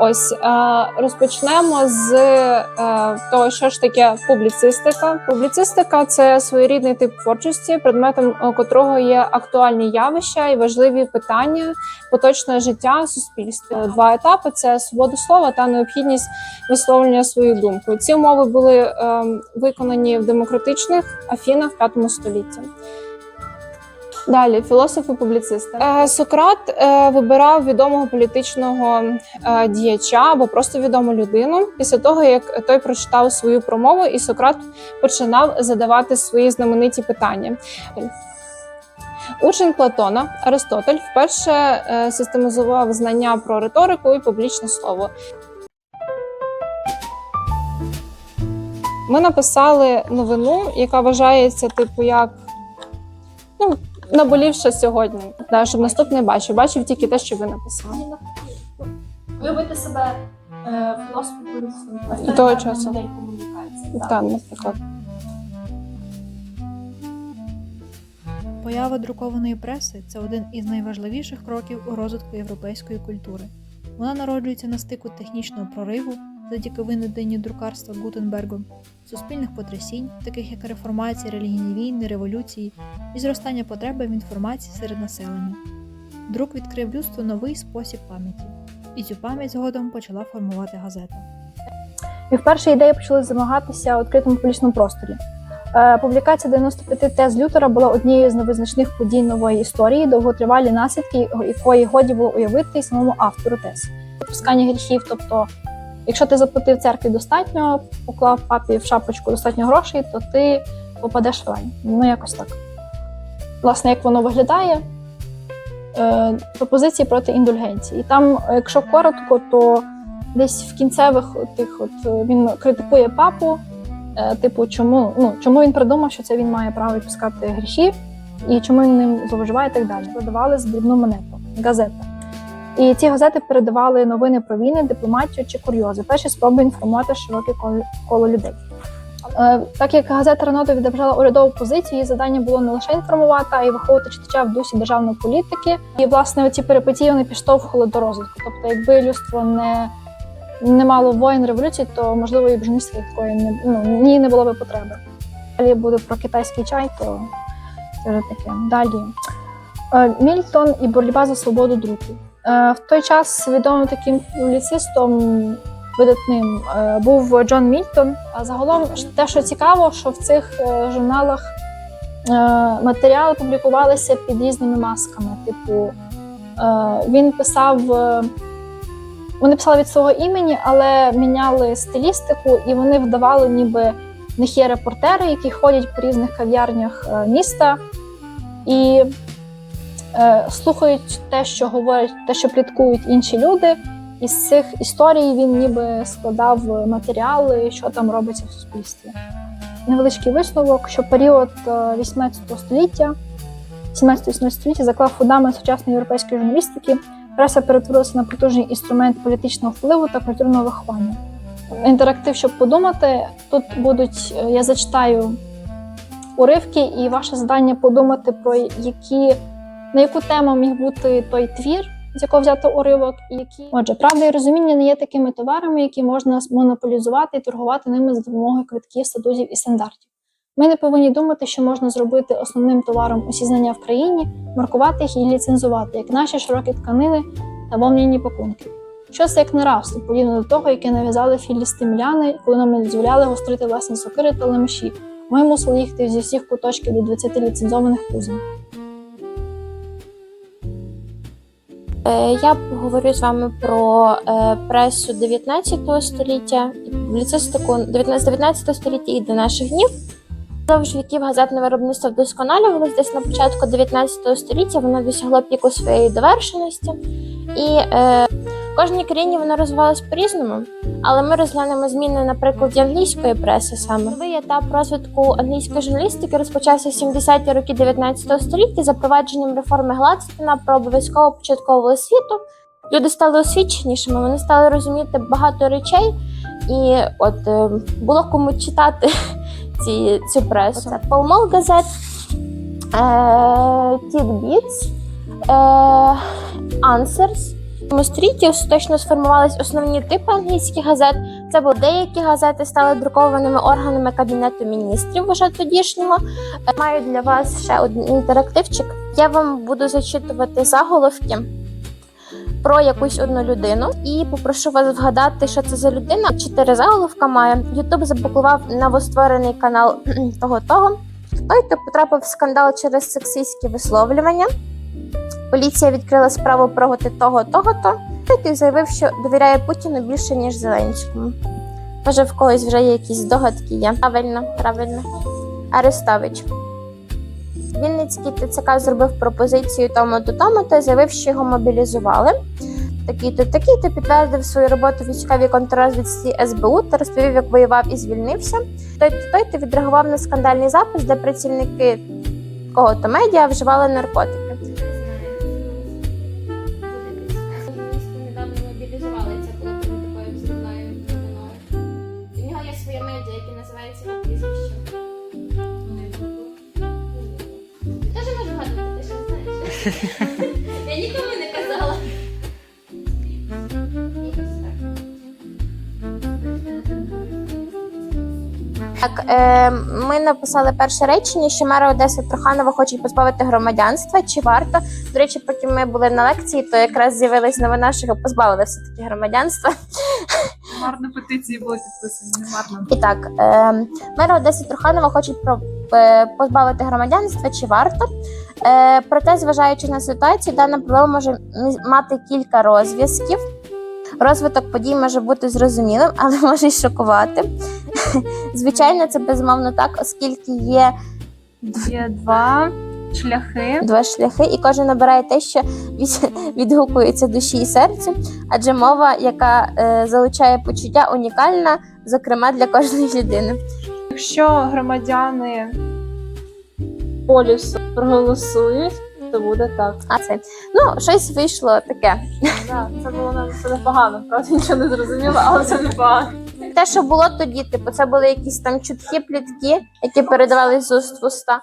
Ось е, розпочнемо з е, того, що ж таке публіцистика. Публіцистика це своєрідний тип творчості, предметом е, котрого є актуальні явища і важливі питання поточного життя суспільства. Два етапи це свобода слова та необхідність висловлення своєї думки. Ці умови були е, виконані в демократичних Афінах в V столітті. Далі філософи публіцисти. Е, Сократ е, вибирав відомого політичного е, діяча або просто відому людину після того, як той прочитав свою промову, і Сократ починав задавати свої знамениті питання. Учень Платона Аристотель вперше систематизував знання про риторику і публічне слово. Ми написали новину, яка вважається, типу, як ну, наболівша сьогодні. Да, щоб наступний бачив. Бачив тільки те, що ви написали. Уявити себе е, філософом того часу. модель. Так, наприклад. Поява друкованої преси це один із найважливіших кроків у розвитку європейської культури. Вона народжується на стику технічного прориву завдяки винайденню друкарства Гутенбергом, суспільних потрясінь, таких як реформація, релігійні війни, революції і зростання потреби в інформації серед населення. Друк відкрив людству новий спосіб пам'яті, і цю пам'ять згодом почала формувати газета. І вперше ідеї почали замагатися у відкритому публічному просторі. Е, Публікація 95 тез Лютера була однією з невизначних подій нової історії, довготривалі наслідки, якої годі було уявити й самому автору тез. Відпускання гріхів, тобто, якщо ти заплатив церкві достатньо, поклав папі в шапочку достатньо грошей, то ти попадеш в рай. Ну, якось так. Власне, як воно виглядає, е, пропозиції проти індульгенції. І там, якщо коротко, то десь в кінцевих тих, от е, він критикує папу. е, Типу, чому ну чому він придумав, що це він має право відпускати гріхи, і чому він ним зловживає і так далі. Продавали з дрібну монету, газета. І ці газети передавали новини про війни, дипломатію чи курйози. Перші спроби інформувати широке коло, людей. Е, Так як газета Ренодо відображала урядову позицію, її завдання було не лише інформувати, а й виховувати читача в дусі державної політики. І власне оці перипетії вони підштовхували до розвитку. Тобто, якби людство не не мало воїн революції, то можливо і журналістики такої не ну ні не було би потреби. Далі буде про китайський чай, то це вже таке. Далі Е, Мільтон і боротьба за свободу друку. Е, В той час відомим таким публіцистом видатним е, був Джон Мільтон. А загалом те, що цікаво, що в цих е, журналах матеріали публікувалися під різними масками. Типу, він писав. вони писали від свого імені, але міняли стилістику, і вони вдавали, ніби в них є репортери, які ходять по різних кав'ярнях міста і слухають те, що говорять, те, що пліткують інші люди. І з цих історій він ніби складав матеріали, що там робиться в суспільстві. Невеличкий висновок, що період е, 18 століття, 17-18 століття заклав фундамент сучасної європейської журналістики. Преса перетворилася на потужний інструмент політичного впливу та культурного виховання. Інтерактив, щоб подумати, тут будуть, е, я зачитаю уривки, і ваше завдання подумати про які, на яку тему міг бути той твір, з якого взято уривок, і які. Отже, правда і розуміння не є такими товарами, які можна монополізувати і торгувати ними за допомогою квитків, статутів і стандартів. Ми не повинні думати, що можна зробити основним товаром усі знання в країні, маркувати їх і ліцензувати, як наші широкі тканини та вовняні пакунки. Що це як неравство, подібно до того, яке нав'язали філістимляни, коли нам не дозволяли гострити власні сокири та лемеші. Ми мусили їхати зі всіх куточків до 20 ліцензованих кузів. Я поговорю з вами про е, пресу 19 століття публіцистику 19 19 століття і до наших днів. Впродовж віків газетне виробництво вдосконалювалося десь на початку 19 століття. Воно досягло піку своєї довершеності, і е, кожній країні воно розвивалось по-різному. Але ми розглянемо зміни на прикладі англійської преси саме. Новий етап розвитку англійської журналістики розпочався в 70-ті роки 19 століття запровадженням реформи Гладстона про обов'язкову початкову освіту. Люди стали освіченішими, вони стали розуміти багато речей, і от е, було кому читати ці, цю пресу. Це Pall газет, е, Tidbits, е, Answers У стріті остаточно сформувались основні типи англійських газет. Це були деякі газети стали друкованими органами кабінету міністрів уже тодішнього. Е, Маю для вас ще один інтерактивчик. Я вам буду зачитувати заголовки про якусь одну людину і попрошу вас вгадати, що це за людина. Чотири заголовка має. Ютуб заблокував новостворений канал того того. Той, хто потрапив в скандал через сексистські висловлювання. Поліція відкрила справу проти того, того то. Той заявив, що довіряє Путіну більше ніж Зеленському. Може, в когось вже є якісь здогадки є. Правильно, правильно. Арестович. Вінницький ТЦК зробив пропозицію тому то тому та заявив, що його мобілізували. Такий-то, такий-то підтвердив свою роботу військовій контррозвідці СБУ та розповів, як воював і звільнився. Той-то той-то відреагував на скандальний запис, де працівники кого-то медіа вживали наркотики. Я нікому не казала. Так, е, ми написали перше речення, що мера Одеси Труханова хочуть позбавити громадянства. Чи варто? До речі, поки ми були на лекції, то якраз з'явилась новина, що його позбавили все таки громадянства. Марно петиції були підписані, не марно. І так, е, мера Одеси Труханова хочуть про, е, позбавити громадянства, чи варто. Е, проте, зважаючи на ситуацію, дана проблема може мати кілька розв'язків. Розвиток подій може бути зрозумілим, але може й шокувати. Звичайно, це безумовно так, оскільки є Є два шляхи. два шляхи, і кожен обирає те, що відгукується душі і серцю, адже мова, яка е, залучає почуття, унікальна, зокрема для кожної людини. Якщо громадяни полісу проголосують, то буде так. А це ну щось вийшло таке. Да, це було нам це непогано, правда нічого не зрозуміло, але це непогано. Те, що було тоді, типу, це були якісь там чутки, плітки, які передавались з уст в уста.